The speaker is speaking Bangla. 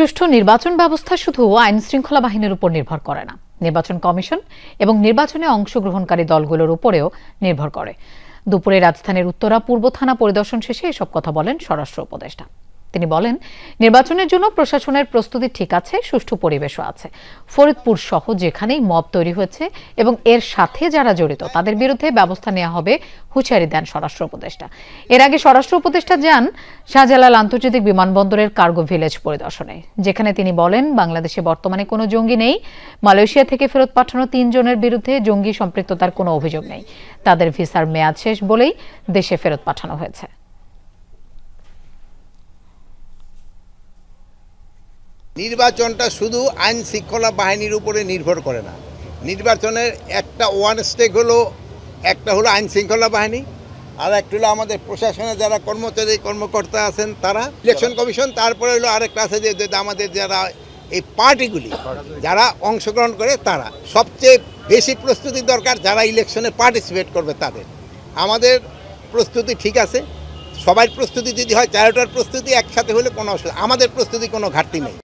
সুষ্ঠু নির্বাচন ব্যবস্থা শুধু আইন শৃঙ্খলা বাহিনীর উপর নির্ভর করে না, নির্বাচন কমিশন এবং নির্বাচনে অংশগ্রহণকারী দলগুলোর উপরেও নির্ভর করে। দুপুরে রাজধানীর উত্তরা পূর্ব থানা পরিদর্শন শেষে এসব কথা বলেন স্বরাষ্ট্র উপদেষ্টা। তিনি বলেন, নির্বাচনের জন্য প্রশাসনের প্রস্তুতি ঠিক আছে, সুষ্ঠু পরিবেশও আছে। ফরিদপুর সহ যেখানেই মব তৈরি হয়েছে এবং এর সাথে যারা জড়িত, তাদের বিরুদ্ধে ব্যবস্থা নেওয়া হবে হুঁশিয়ারি দেন স্বরাষ্ট্র উপদেষ্টা। এর আগে স্বরাষ্ট্র উপদেষ্টা যান শাহজালাল আন্তর্জাতিক বিমানবন্দরের কার্গো ভিলেজ পরিদর্শনে, যেখানে তিনি বলেন, বাংলাদেশে বর্তমানে কোনো জঙ্গি নেই। মালয়েশিয়া থেকে ফেরত পাঠানো তিনজনের বিরুদ্ধে জঙ্গি সম্পৃক্ততার কোনো অভিযোগ নেই। তাদের ভিসার মেয়াদ শেষ বলেই দেশে ফেরত পাঠানো হয়েছে। নির্বাচনটা শুধু আইন শৃঙ্খলা বাহিনীর উপরে নির্ভর করে না। নির্বাচনের একটা ওয়ান স্টেক হলো, একটা হলো আইন শৃঙ্খলা বাহিনী, আর একটা হলো আমাদের প্রশাসনে যারা কর্মচারী, কর্মকর্তা আছেন তারা। ইলেকশন কমিশন তারপরে হলো আরেকটা আছে যে আমাদের যারা এই পার্টিগুলি যারা অংশগ্রহণ করে তারা। সবচেয়ে বেশি প্রস্তুতি দরকার যারা ইলেকশনে পার্টিসিপেট করবে তাদের। আমাদের প্রস্তুতি ঠিক আছে, সবার প্রস্তুতি যদি হয়, চারোটার প্রস্তুতি একসাথে হলে কোনো অসুবিধা আমাদের প্রস্তুতি কোনো ঘাটতি নেই।